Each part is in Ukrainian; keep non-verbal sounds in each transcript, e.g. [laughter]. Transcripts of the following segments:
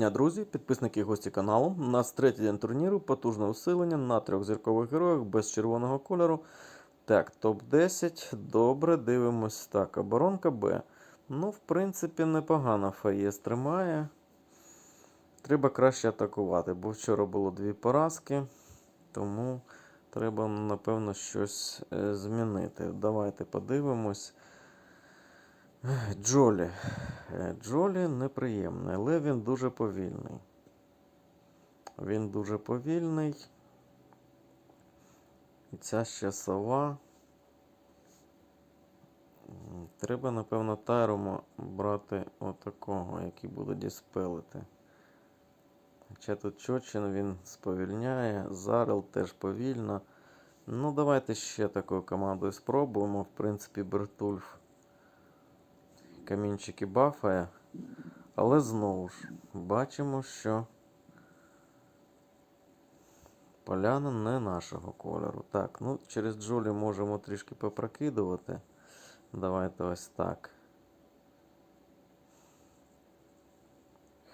дня, друзі, підписники і гості каналу. У нас третій день турніру, потужне усилення на трьох зіркових героях без червоного кольору. Так, топ-10. Добре, дивимось. Так, оборонка Б. Ну, в принципі, непогано Фаєс тримає. Треба краще атакувати, бо вчора було дві поразки, тому треба, напевно, щось е, змінити. Давайте подивимось. Джолі. Е, Джолі неприємний, але він дуже повільний. Він дуже повільний. І ця ще сова. Треба, напевно, Тайрома брати отакого, який буде діспелити. Хоча тут Чочин він сповільняє, Зарел теж повільно. Ну, давайте ще такою командою спробуємо. В принципі, Бертульф камінчики бафає. Але знову ж бачимо, що поляна не нашого кольору. Так, ну через Джолі можемо трішки попрокидувати. Давайте ось так.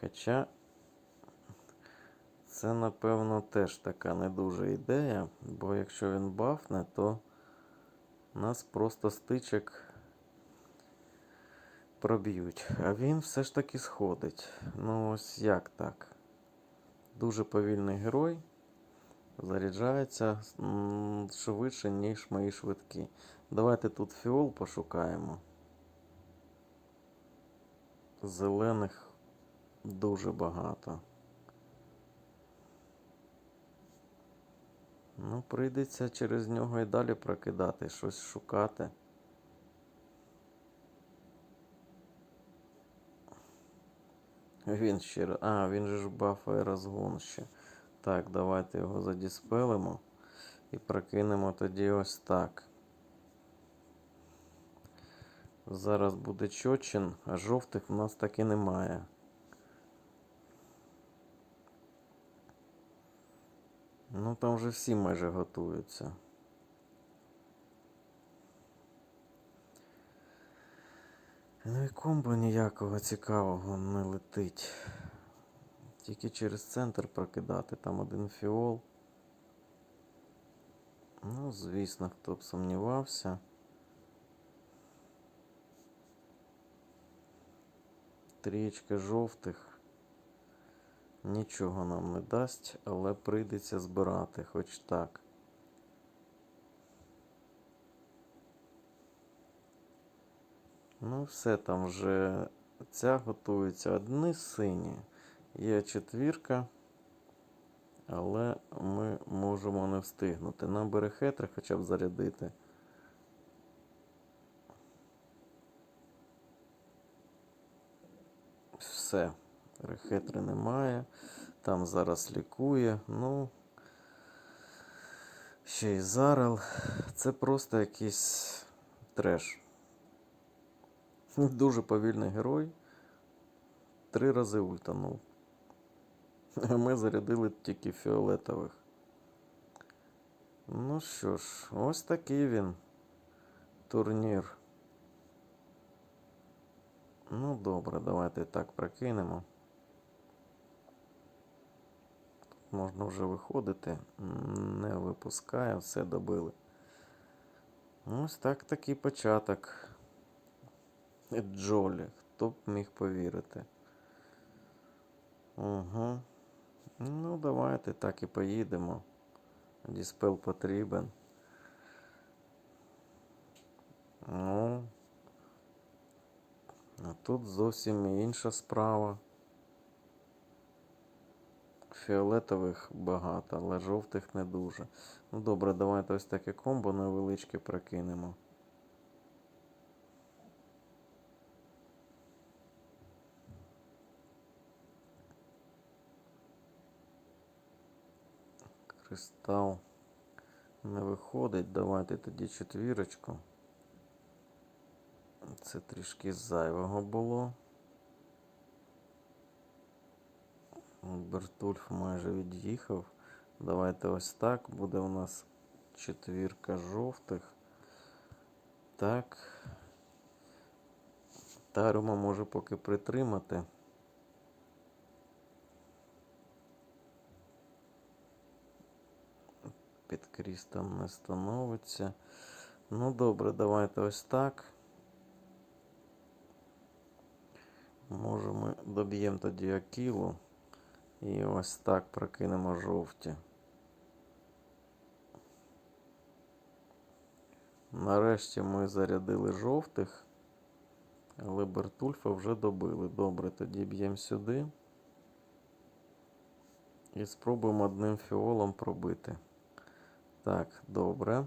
Хоча це, напевно, теж така не дуже ідея, бо якщо він бафне, то нас просто стичок проб'ють. А він все ж таки сходить. Ну ось як так? Дуже повільний герой. Заряджається швидше, ніж мої швидкі. Давайте тут фіол пошукаємо. Зелених дуже багато. Ну, прийдеться через нього і далі прокидати, щось шукати. Він ще. А, він же ж бафає розгон ще. Так, давайте його задіспелимо і прокинемо тоді ось так. Зараз буде чочин, а жовтих в нас так і немає. Ну там вже всі майже готуються. Ну і комбо ніякого цікавого не летить. Тільки через центр прокидати, там один фіол. Ну, звісно, хто б сумнівався. Трієчка жовтих нічого нам не дасть, але прийдеться збирати хоч так. Ну, все там вже ця готується. Одні сині. Є четвірка, але ми можемо не встигнути. Нам берехетри хоча б зарядити. Все. Рехетри немає. Там зараз лікує. Ну. Ще й зарел. Це просто якийсь треш. [laughs] Дуже повільний герой. Три рази ультанув. [laughs] Ми зарядили тільки фіолетових. Ну що ж, ось такий він. Турнір. Ну добре, давайте так прокинемо. Можна вже виходити. Не випускає, все добили. Ось так такий початок. Джолі. Хто б міг повірити? Угу. Ну, давайте так і поїдемо. Діспел потрібен. Ну. А тут зовсім інша справа. Фіолетових багато, але жовтих не дуже. Ну добре, давайте ось таке комбо невеличке прокинемо. Кристал не виходить. Давайте тоді четвірочку. Це трішки зайвого було. Бертульф майже від'їхав. Давайте ось так. Буде у нас четвірка жовтих. Так. Тарума може поки притримати. Під кріс там не становиться. Ну добре, давайте ось так. Може ми доб'ємо тоді акілу. І ось так прокинемо жовті. Нарешті ми зарядили жовтих, але Бертульфа вже добили. Добре, тоді б'ємо сюди. І спробуємо одним фіолом пробити. Так, добре.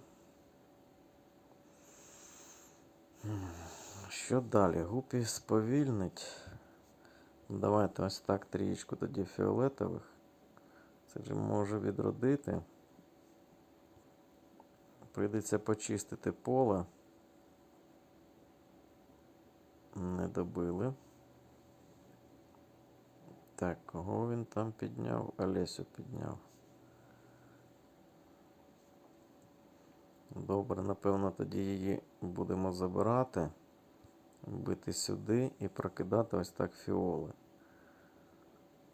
Що далі? Гупі сповільнить. Давайте ось так трієчку тоді фіолетових. Це вже може відродити. Прийдеться почистити поле. Не добили. Так, кого він там підняв? Олесю підняв. Добре, напевно, тоді її будемо забирати, бити сюди і прокидати ось так фіоли.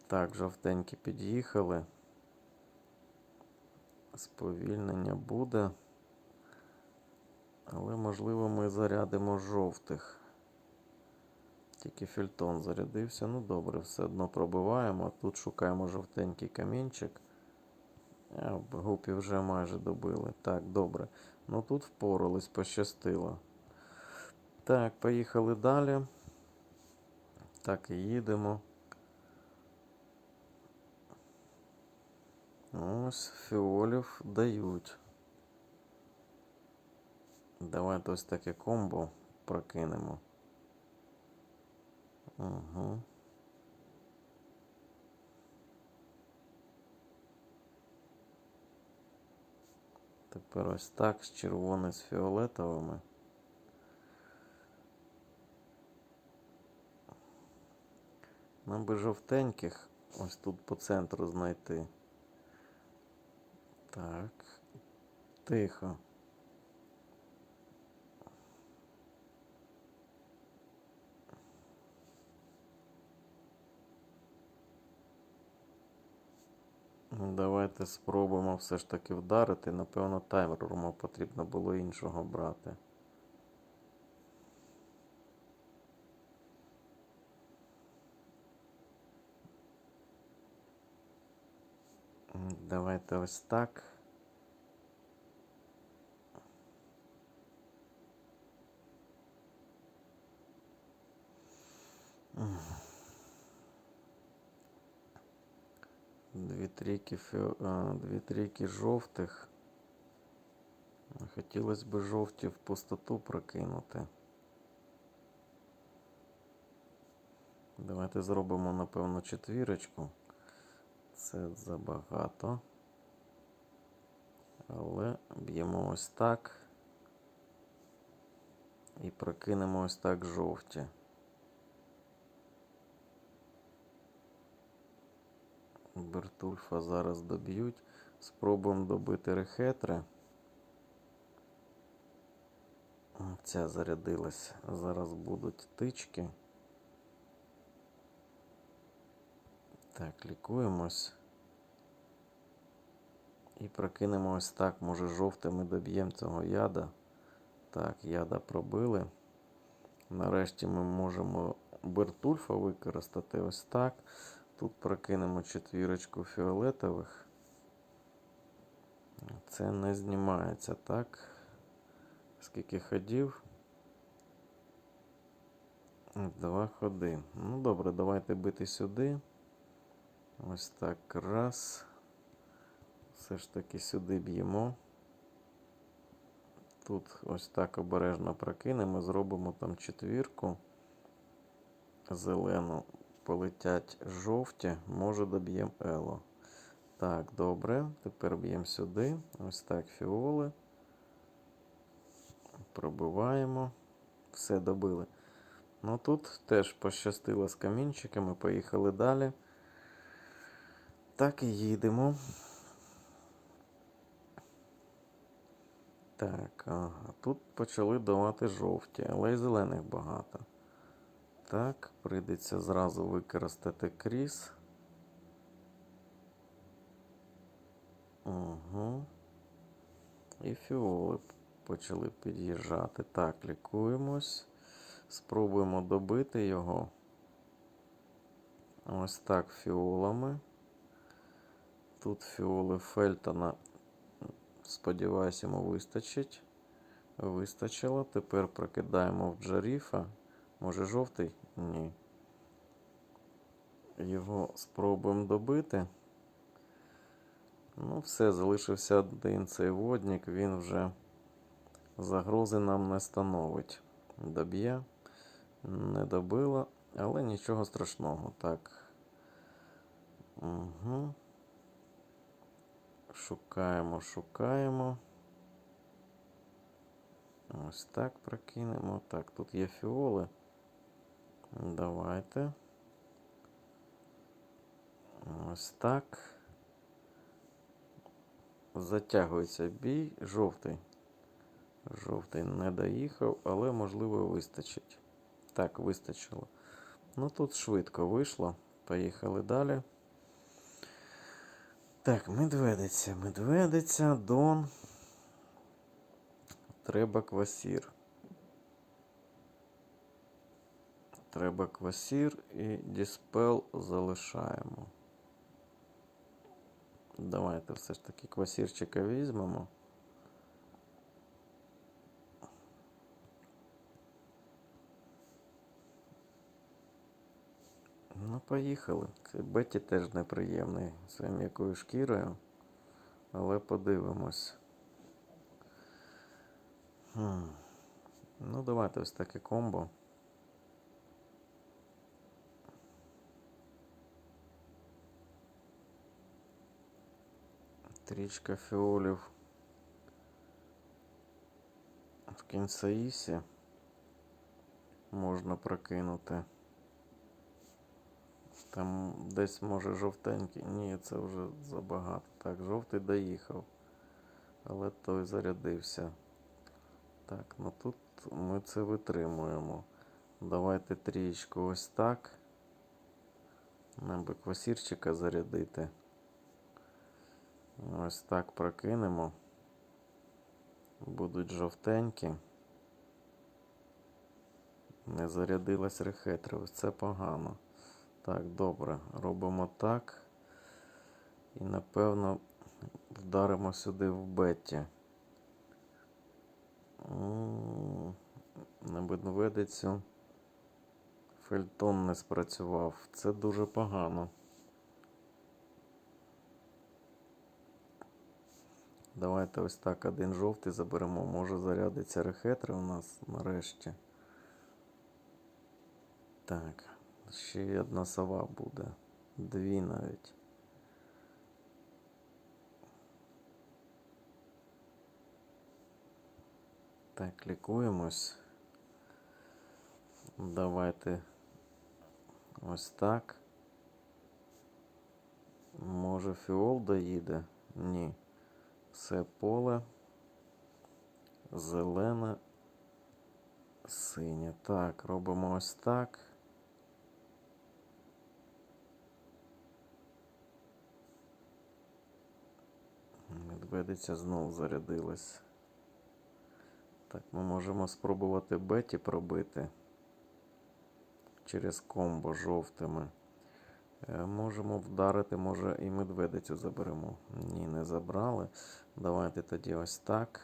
Так, жовтенькі під'їхали. Сповільнення буде. Але, можливо, ми зарядимо жовтих. Тільки фільтон зарядився. Ну добре, все одно пробиваємо. Тут шукаємо жовтенький камінчик. А, Гупі вже майже добили. Так, добре. Ну тут впорались, пощастило. Так, поїхали далі. Так і їдемо. Ось фіолів дають. Давайте ось таке комбо прокинемо. Угу. Тепер ось так з червоним, з фіолетовими. Нам би жовтеньких ось тут по центру знайти. Так. Тихо. Давайте спробуємо все ж таки вдарити. Напевно, таймеру потрібно було іншого брати. Давайте ось так. М. Дві трійки, дві трійки жовтих. Хотілося б жовті в пустоту прокинути. Давайте зробимо, напевно, четвірочку. Це забагато. Але б'ємо ось так. І прокинемо ось так жовті. Бертульфа зараз доб'ють. Спробуємо добити рехетри. Ця зарядилась. Зараз будуть тички. Так, лікуємось. І прокинемо ось так. Може жовтими доб'ємо цього яда. Так, яда пробили. Нарешті ми можемо Бертульфа використати ось так. Тут прокинемо четвірочку фіолетових. Це не знімається, так? Скільки ходів? Два ходи. Ну добре, давайте бити сюди. Ось так раз. Все ж таки сюди б'ємо. Тут ось так обережно прокинемо, зробимо там четвірку зелену полетять жовті, може доб'ємо ело. Так, добре. Тепер б'ємо сюди. Ось так фіоли. Пробиваємо. Все добили. Ну тут теж пощастило з камінчиками. Поїхали далі. Так і їдемо. Так, ага. Тут почали давати жовті, але й зелених багато. Так, прийдеться зразу використати кріс. Угу. І фіоли почали під'їжджати. Так, лікуємось. Спробуємо добити його. Ось так фіолами. Тут фіоли Фельтона. Сподіваюсь, йому вистачить. Вистачило. Тепер прокидаємо в Джаріфа. Може жовтий? Ні. Його спробуємо добити. Ну, все, залишився один цей водник, він вже загрози нам не становить. Доб'є, не добило, але нічого страшного. Так. Угу. Шукаємо, шукаємо. Ось так прокинемо. Так, тут є фіоли. Давайте. Ось так. Затягується бій. Жовтий. Жовтий не доїхав, але можливо вистачить. Так, вистачило. Ну тут швидко вийшло. Поїхали далі. Так, медведиця, медведиця, Дон. Треба квасір. Треба квасір і діспел залишаємо. Давайте все ж таки квасірчика візьмемо. Ну, поїхали. Цей Бетті теж неприємний своєю м'якою шкірою. Але подивимось. Хм. Ну, давайте ось таке комбо. Трічка фіолів в кінцаїсі можна прокинути. Там десь може жовтенький. Ні, це вже забагато. Так, жовтий доїхав. Але той зарядився. Так, ну тут ми це витримуємо. Давайте трієчку ось так. Нам би квасірчика зарядити. Ось так прокинемо. Будуть жовтенькі. Не зарядилась рехетра. Це погано. Так, добре. Робимо так. І напевно вдаримо сюди в бетті. М, На медведицю Фельтон не спрацював. Це дуже погано. Давайте ось так один жовтий заберемо. Може зарядиться рехетри у нас нарешті. Так, ще одна сова буде. Дві навіть. Так, лікуємось. Давайте ось так. Може фіол доїде? Ні. Все поле. Зелене. Синє. Так, робимо ось так. Медведиця знову зарядилась. Так, ми можемо спробувати Беті пробити через комбо жовтими. Е, Можемо вдарити, може і медведицю заберемо. Ні, не забрали. Давайте тоді ось так.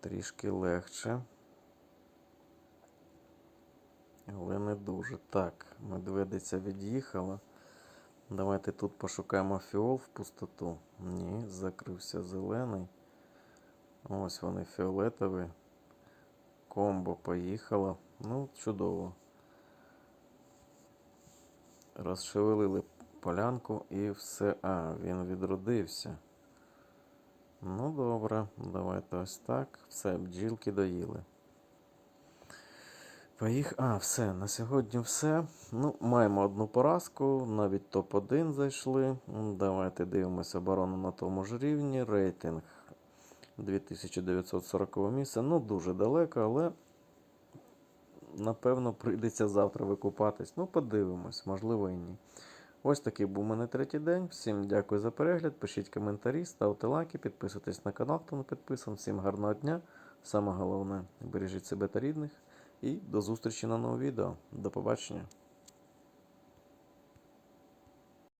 Трішки легше. Але не дуже. Так, медведиця від'їхала. Давайте тут пошукаємо фіол в пустоту. Ні, закрився зелений. Ось вони фіолетові. Комбо поїхало. Ну, чудово. Розшевелили полянку і все. А, він відродився. Ну, добре, давайте ось так. Все, бджілки доїли. Поїх... А, все, на сьогодні все. Ну, маємо одну поразку, навіть топ-1 зайшли. Давайте дивимося оборону на тому ж рівні. Рейтинг 2940 місце. Ну, дуже далеко, але напевно прийдеться завтра викупатись. Ну, подивимось, можливо і ні. Ось такий був у мене третій день. Всім дякую за перегляд. Пишіть коментарі, ставте лайки, підписуйтесь на канал, хто не підписаний. Всім гарного дня. Саме головне, бережіть себе та рідних. І до зустрічі на новому відео. До побачення.